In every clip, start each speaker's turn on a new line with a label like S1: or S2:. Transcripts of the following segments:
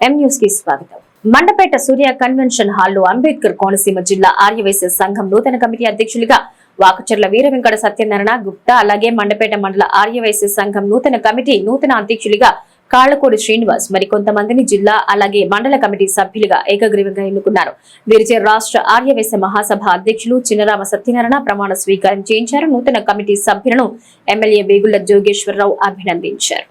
S1: స్వాగతం. మండపేట సూర్య కన్వెన్షన్ హాల్లో అంబేద్కర్ కోనసీమ జిల్లా ఆర్యవైశ్య సంఘం నూతన కమిటీ అధ్యక్షులుగా వాకచర్ల వీర వెంకట సత్యనారాయణ గుప్తా అలాగే మండపేట మండల ఆర్యవైశ్య సంఘం నూతన కమిటీ నూతన అధ్యక్షులుగా కాళ్ళకోడి శ్రీనివాస్ మరి కొంతమందిని జిల్లా అలాగే మండల కమిటీ సభ్యులుగా ఏకగ్రీవంగా ఎన్నుకున్నారు. వీరిచే రాష్ట్ర ఆర్యవేశ మహాసభ అధ్యక్షులు చిన్నరామ సత్యనారాయణ ప్రమాణ స్వీకారం చేయించారు. నూతన కమిటీ సభ్యులను ఎమ్మెల్యే వేగుల జోగేశ్వరరావు అభినందించారు.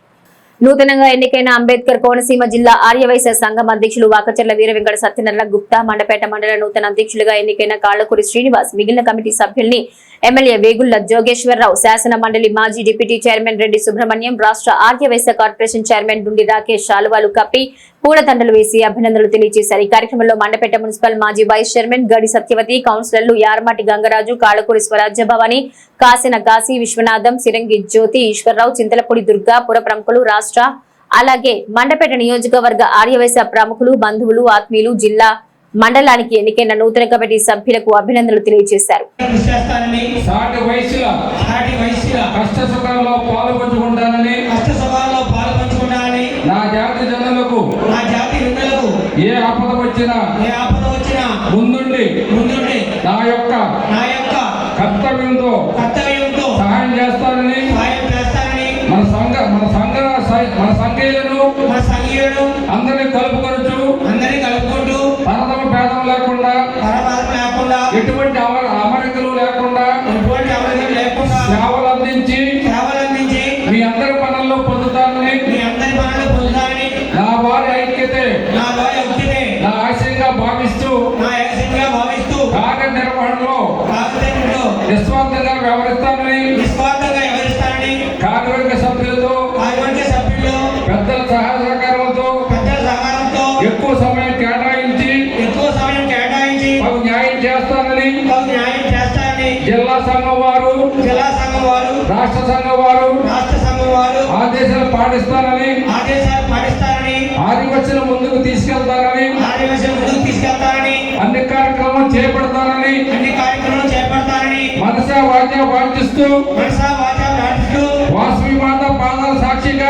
S1: నూతనంగా ఎన్నికైన అంబేద్కర్ కోనసీమ జిల్లా ఆర్యవైశ్య సంఘం అధ్యక్షులు వాకచర్ల వీర వెంకట సత్యనారాయణ గుప్తా మండపేట మండల నూతన అధ్యక్షులుగా ఎన్నికైన కాళ్ళకూరి శ్రీనివాస్ మిగిలిన కమిటీ సభ్యుల్ని ఎమ్మెల్యే వేగుళ్ళ జోగేశ్వరరావు శాసన మండలి మాజీ డిప్యూటీ చైర్మన్ రెడ్డి సుబ్రహ్మణ్యం రాష్ట్ర ఆర్యవైశ్య కార్పొరేషన్ చైర్మన్ డుండి రాకేష్ శాలువాలు కప్పి పూలదండలు వేసి అభినందనలు తెలియజేశారు. ఈ కార్యక్రమంలో మండపేట మున్సిపల్ మాజీ వైస్ చైర్మన్ గడి సత్యవతి కౌన్సిలర్లు యార్మాటి గంగరాజు కాళకూరి స్వరాజ్య భవాని కాసిన కాశీ విశ్వనాథం సిరంగి జ్యోతి ఈశ్వరరావు చింతలపూడి దుర్గా పుర ప్రముఖులు రాష్ట్ర అలాగే మండపేట నియోజకవర్గ ఆర్యవైశ్య ప్రముఖులు బంధువులు ఆత్మీయులు జిల్లా మండలానికి ఎన్నికైన నూతన కమిటీ సభ్యులకు అభినందనలు తెలియజేశారు
S2: కష్ట
S3: సభలో పాల్పంచుకున్నానని
S2: నా జాతి జనులకు
S3: నా జాతి విందులకు
S2: ఏ ఆపద వచ్చినా
S3: ఏ ఆపద వచ్చినా
S2: ముందుండి.
S3: ముందుండి.
S2: నా యొక్క
S3: నా యొక్క
S2: కర్తవ్యంతో
S3: కర్తవ్యంతో
S2: సహాయం చేస్తానని
S3: సహాయం చేస్తానని
S2: మన సంఘ మన సంఘ మన సంఘీయులను
S3: మన సంఘీయుడు
S2: అందరినీ కలుపుకొనచ్చు
S3: అందరినీ కలుపుకుంటూ
S2: తనతమ భేదం లేకుండా
S3: పరమాత్మ లేకుండా
S2: ఎటువంటి అమర అమరికలు లేకుండా
S3: ఎటువంటి అవసరం లేకుండా
S2: సేవలు అందించి
S3: సేవలు అందించి
S2: మీ అందరి పనుల్లో పొందుతానని
S3: మీ అందరి పనులు పొందుతానని
S2: నా వారి నిర్వహణలో
S3: కాకపోతే
S2: నిస్వార్థంగా వ్యవహరిస్తానని.
S3: నిస్వార్థంగా వ్యవహరిస్తానని.
S2: కార్యవర్గ సభ్యులతో.
S3: కార్యవర్గ సభ్యులు
S2: పెద్దల సహాయ సహకారంతో.
S3: పెద్దల సహకారంతో.
S2: ఎక్కువ సమయం కేటాయించి.
S3: ఎక్కువ సమయం కేటాయించి.
S2: మాకు న్యాయం చేస్తానని.
S3: న్యాయం చేస్తారని
S2: జిల్లా సంఘం వారు.
S3: జిల్లా సంఘం వారు.
S2: రాష్ట్ర సంఘం వారు.
S3: రాష్ట్ర సంఘం వారు.
S2: ఆదేశాలు పాటిస్తానని.
S3: ఆదేశాలు పాటిస్తారని.
S2: ఆదివచన ముందుకు తీసుకెళ్తానని
S3: ఆదివాసులు ముందుకు
S2: కార్యక్రమాలు చేపడతానని
S3: అన్ని కార్యక్రమాలు చేపడతారని
S2: మనస వాద్య వాంఛిస్తూ
S3: మనసా వాచా నాటిస్తూ
S2: వాసవి మాత పాదాల సాక్షిగా